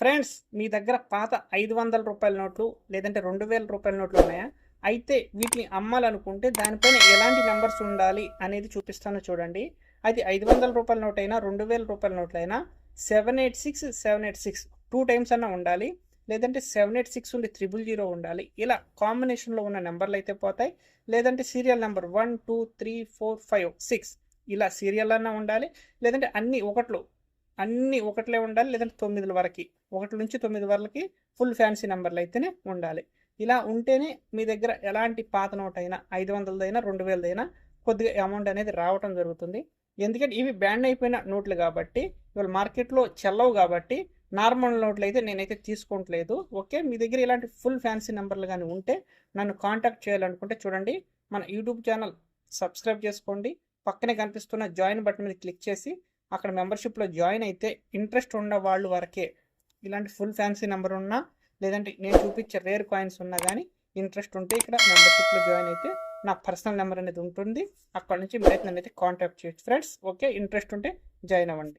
Friends మీ దగ్గర పాత ఐదు వందల రూపాయల నోట్లు లేదంటే రెండు వేల రూపాయల నోట్లు ఉన్నాయా? అయితే వీటిని అమ్మాలనుకుంటే దానిపైన ఎలాంటి నెంబర్స్ ఉండాలి అనేది చూపిస్తాను చూడండి. అది ఐదు వందల రూపాయల నోట్ అయినా రెండు వేల రూపాయల నోట్లైనా seven eight six seven eight six two times అన్నా ఉండాలి. లేదంటే సెవెన్ ఎయిట్ సిక్స్ ఉండి త్రిబుల్ జీరో ఉండాలి. ఇలా కాంబినేషన్లో ఉన్న నెంబర్లు అయితే పోతాయి. లేదంటే serial number one two three four five six ఇలా సీరియల్ అన్నా ఉండాలి. లేదంటే అన్ని ఒకట్లు అన్నీ ఒకట్లే ఉండాలి లేదంటే తొమ్మిది వరకు. ఒకటి నుంచి తొమ్మిది వరకి ఫుల్ ఫ్యాన్సీ నెంబర్లు అయితేనే ఉండాలి. ఇలా ఉంటేనే మీ దగ్గర ఎలాంటి పాత నోట్ అయినా ఐదు వందలదైనా రెండు వేలదైనా కొద్దిగా అమౌంట్ అనేది రావటం జరుగుతుంది. ఎందుకంటే ఇవి బ్యాండ్ అయిపోయిన నోట్లు కాబట్టి ఇవాళ మార్కెట్లో చెల్లవు కాబట్టి నార్మల్ నోట్లు అయితే నేనైతే తీసుకోవట్లేదు. ఓకే మీ దగ్గర ఇలాంటి ఫుల్ ఫ్యాన్సీ నెంబర్లు కానీ ఉంటే నన్ను కాంటాక్ట్ చేయాలనుకుంటే చూడండి మన యూట్యూబ్ ఛానల్ సబ్స్క్రైబ్ చేసుకోండి. పక్కనే కనిపిస్తున్న జాయిన్ బటన్ మీద క్లిక్ చేసి అక్కడ మెంబర్షిప్లో జాయిన్ అయితే ఇంట్రెస్ట్ ఉన్న వాళ్ళు వరకే. ఇలాంటి ఫుల్ ఫ్యాన్సీ నెంబర్ ఉన్నా లేదంటే నేను చూపించే రేర్ కాయిన్స్ ఉన్నా కానీ ఇంట్రెస్ట్ ఉంటే ఇక్కడ మెంబర్షిప్లో జాయిన్ అయితే నా పర్సనల్ నెంబర్ అనేది ఉంటుంది. అక్కడ నుంచి మీరైతే నన్ను అయితే కాంటాక్ట్ చేయొచ్చు. Friends okay? ఇంట్రెస్ట్ ఉంటే జాయిన్ అవ్వండి.